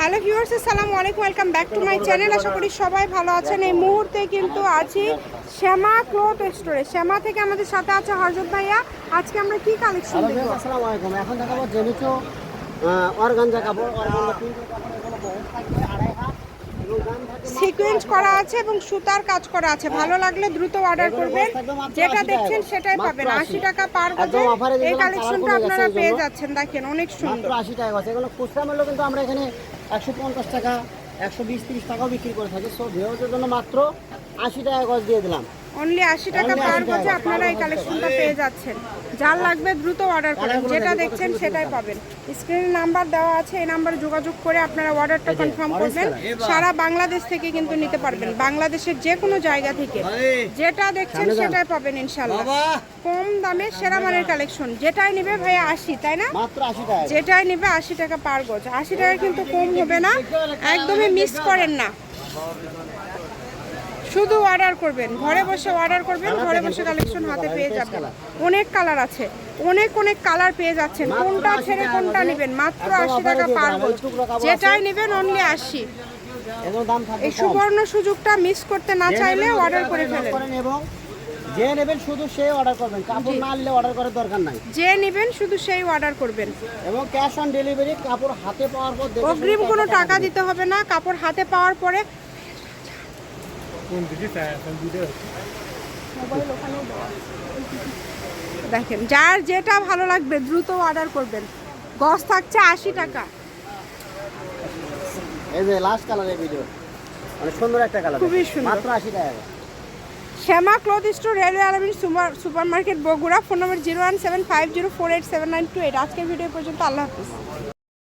Hello viewers আসসালামু আলাইকুম welcome back to my channel আশা করি সবাই ভালো আছেন। এই মুহূর্তে কিন্তু আছি শ্যামা ক্লথ স্টোরে শ্যামা থেকে আমাদের সাথে আছে হরজত ভাইয়া। আজকে আমরা কি কালেকশন দেখব? আসসালামু আলাইকুম এখন দেখাবো জেনিচো অর্গানজা কাপড়। অর্গানজা কিন্তু কাপড় এগুলো বহুত থাকবে আড়াই হাত এবং দাম থাকে সিকোয়েন্স করা আছে এবং সুতার কাজ করা আছে। ভালো লাগলে দ্রুত অর্ডার করবেন। যেটা দেখছেন সেটাই পাবেন। আশি টাকা পার গজে এই কালেকশনটা আপনারা পেয়ে যাচ্ছেন। দেখেন অনেক সুন্দর। আশি টাকা আছে। এগুলো খুচরা মূল্য কিন্তু আমরা এখানে একশো পঞ্চাশ টাকা একশো বিশ তিরিশ টাকাও বিক্রি করে থাকি। সো ভিউজের জন্য মাত্র আশি টাকা গজ দিয়ে দিলাম। অনলি আশি টাকা পার 80 গজে আপনারা এই কালেকশনটা পেয়ে যাচ্ছেন। যার লাগবে দ্রুত অর্ডার করেন। যেটা দেখছেন সেটাই পাবেন। স্ক্রিনে নাম্বার দেওয়া আছে এই নাম্বারে যোগাযোগ করে আপনারা অর্ডারটা কনফার্ম করবেন। সারা বাংলাদেশ থেকে কিন্তু নিতে পারবেন। বাংলাদেশের যে কোনো জায়গা থেকে। যেটা দেখছেন সেটাই পাবেন ইনশাল্লাহ কম দামে সেরা মানের কালেকশন যেটাই নেবে ভাইয়া আশি তাই না? মাত্র আশি টাকা। যেটাই নেবে আশি টাকা পার গজ। আশি টাকা কিন্তু কম হবে না। একদমই মিস করেন না। শুধু অর্ডার করবেন। ঘরে বসে অর্ডার করবেন ঘরে বসে কালেকশন হাতে পেয়ে যাবেন। অনেক কালার আছে। অনেক অনেক কালার পেয়ে যাচ্ছেন। কোনটা ছেড়ে কোনটা। নেবেন? মাত্র আশি টাকা পার গজ যেটাই নেবেন অনলি আশি। এই সুবর্ণ সুযোগটা মিস করতে না চাইলে অর্ডার করে ফেলেন। যে নেবেন শুধু সে অর্ডার করবেন। কাপড় না নিলে অর্ডার করার দরকার নাই। যে নেবেন শুধু সেই অর্ডার করবেন। এবং ক্যাশ অন ডেলিভারি কাপড় হাতে পাওয়ার পর অগ্রিম কোনো টাকা দিতে হবে না। কাপড় হাতে পাওয়ার পরে দেখেন যার যেটা ভালো লাগবে দ্রুত অর্ডার করবেন। গস থাকছে আশি টাকা। এই যে লাস্ট কালার এই ভিডিও অনেক সুন্দর একটা কালার খুবই সুন্দর। মাত্র আশি টাকা Shyama cloth store railway Alamin super market Bogura phone number zero one seven five zero four eight seven nine two eight আজকের ভিডিও পর্যন্ত আল্লাহ হাফিজ।